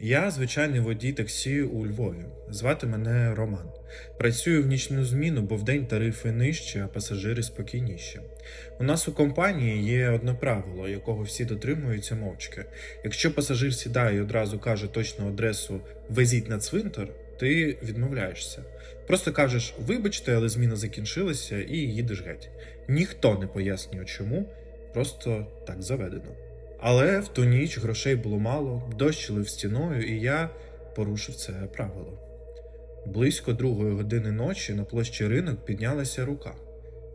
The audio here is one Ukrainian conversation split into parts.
Я звичайний водій таксі у Львові. Звати мене Роман. Працюю в нічну зміну, бо вдень тарифи нижчі, а пасажири спокійніші. У нас у компанії є одне правило, якого всі дотримуються мовчки. Якщо пасажир сідає і одразу каже точну адресу везіть на цвинтар, ти відмовляєшся. Просто кажеш вибачте, але зміна закінчилася, і їдеш геть. Ніхто не пояснює чому, просто так заведено. Але в ту ніч грошей було мало, дощ лив стіною, і я порушив це правило. Близько другої години ночі на площі ринок піднялася рука.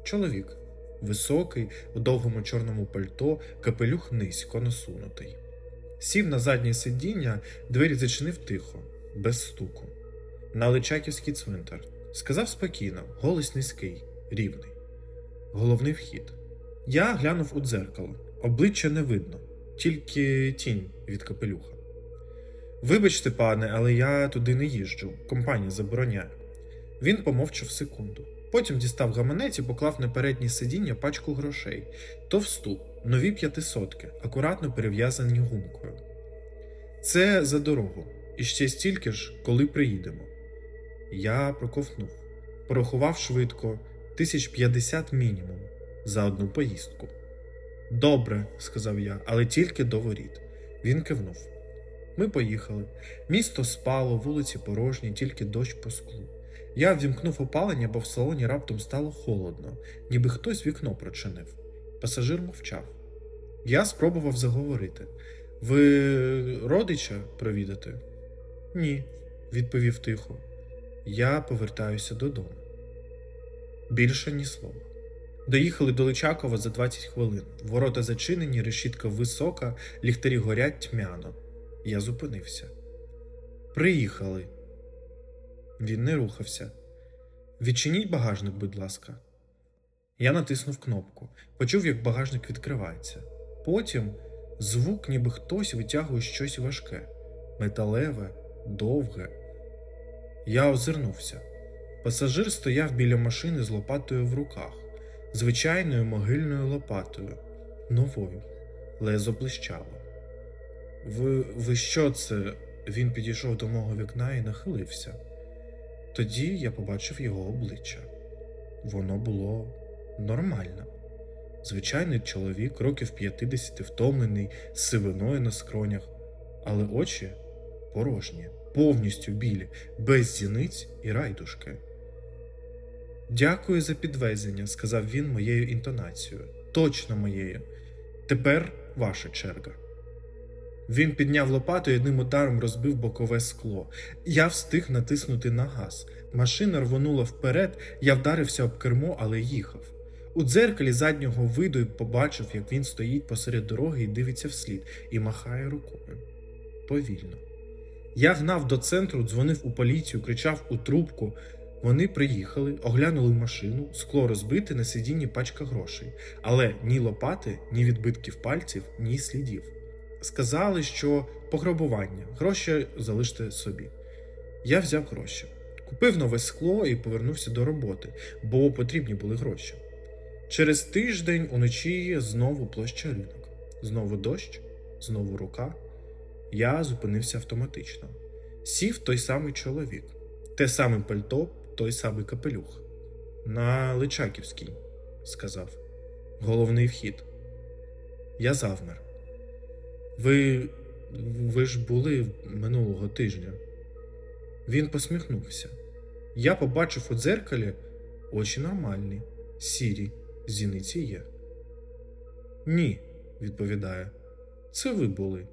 Чоловік, високий, у довгому чорному пальто, капелюх низько насунутий. Сів на заднє сидіння, двері зачинив тихо, без стуку. На Личаківський цвинтар. Сказав спокійно, голос низький, рівний. Головний вхід. Я глянув у дзеркало. Обличчя не видно, тільки тінь від капелюха. Вибачте, пане, але я туди не їжджу. Компанія забороняє. Він помовчав секунду. Потім дістав гаманець і поклав на переднє сидіння пачку грошей, товсту, нові п'ятисотки, акуратно перев'язані гумкою. Це за дорогу. І ще стільки ж, коли приїдемо. Я проковтнув, порахував швидко тисяч п'ятдесят мінімум за одну поїздку. Добре, сказав я, але тільки до воріт. Він кивнув. Ми поїхали. Місто спало, вулиці порожні, тільки дощ по склу. Я ввімкнув опалення, бо в салоні раптом стало холодно, ніби хтось вікно прочинив. Пасажир мовчав. Я спробував заговорити. Ви родича провідати? Ні, відповів тихо. Я повертаюся додому. Більше ні слова. Доїхали до Личакова за 20 хвилин. Ворота зачинені, решітка висока, ліхтарі горять тьмяно. Я зупинився. Приїхали. Він не рухався. Відчиніть багажник, будь ласка. Я натиснув кнопку, почув, як багажник відкривається. Потім звук, ніби хтось витягує щось важке, металеве, довге. Я озирнувся. Пасажир стояв біля машини з лопатою в руках, звичайною могильною лопатою, новою, лезо блищало. Ви, ви що це? Він підійшов до мого вікна і нахилився. Тоді я побачив його обличчя. Воно було нормальне. Звичайний чоловік, років 50 втомлений, сивиною на скронях, але очі порожні, повністю білі, без зіниць і райдушки. Дякую за підвезення, сказав він моєю інтонацією. Точно моєю. Тепер ваша черга. Він підняв лопату і одним ударом розбив бокове скло. Я встиг натиснути на газ. Машина рвонула вперед, я вдарився об кермо, але їхав. У дзеркалі заднього виду побачив, як він стоїть посеред дороги і дивиться вслід, і махає рукою. Повільно. Я гнав до центру, дзвонив у поліцію, кричав у трубку. Вони приїхали, оглянули машину, скло розбите на сидінні пачка грошей, але ні лопати, ні відбитків пальців, ні слідів. Сказали, що пограбування, гроші залиште собі. Я взяв гроші, купив нове скло і повернувся до роботи, бо потрібні були гроші. Через тиждень уночі знову площа ринок, знову дощ, знову рука. Я зупинився автоматично. Сів той самий чоловік, те саме пальто, той самий капелюх. На Личаківський, сказав. Головний вхід. Я завмер. Ви. ви ж були минулого тижня. Він посміхнувся. Я побачив у дзеркалі очі нормальні, сірі, зіниці є. Ні, відповідає. Це ви були.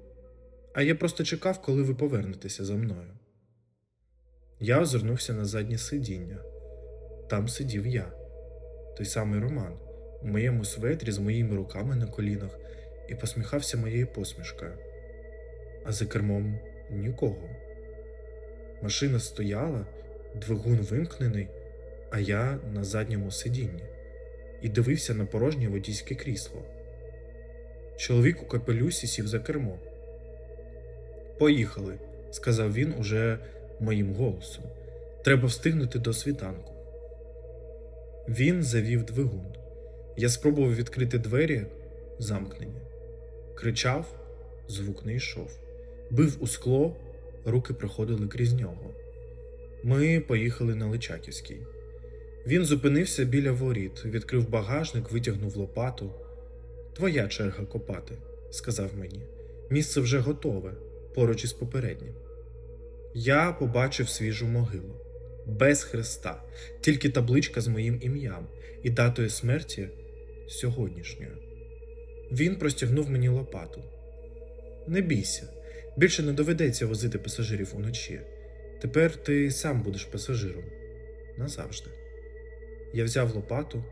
А я просто чекав, коли ви повернетеся за мною. Я озирнувся на заднє сидіння. Там сидів я, той самий Роман, у моєму светрі з моїми руками на колінах і посміхався моєю посмішкою. А за кермом нікого. Машина стояла, двигун вимкнений, а я на задньому сидінні і дивився на порожнє водійське крісло. Чоловік у капелюсі сів за кермо. Поїхали, сказав він уже моїм голосом. Треба встигнути до світанку. Він завів двигун. Я спробував відкрити двері, замкнені. Кричав, звук не йшов. Бив у скло, руки проходили крізь нього. Ми поїхали на Личаківський. Він зупинився біля воріт, відкрив багажник, витягнув лопату. Твоя черга копати, сказав мені. Місце вже готове, поруч із попереднім. Я побачив свіжу могилу. Без хреста, тільки табличка з моїм ім'ям і датою смерті сьогоднішньою. Він простягнув мені лопату. Не бійся, більше не доведеться возити пасажирів уночі. Тепер ти сам будеш пасажиром. Назавжди. Я взяв лопату,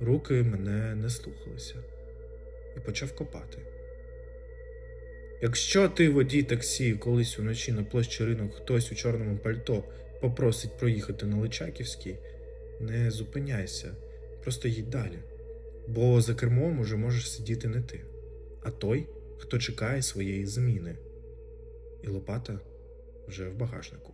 руки мене не слухалися і почав копати. Якщо ти водій таксі колись уночі на площі ринок хтось у чорному пальто попросить проїхати на Личаківський, не зупиняйся, просто їдь далі. Бо за кермом уже можеш сидіти не ти, а той, хто чекає своєї зміни. І лопата вже в багажнику.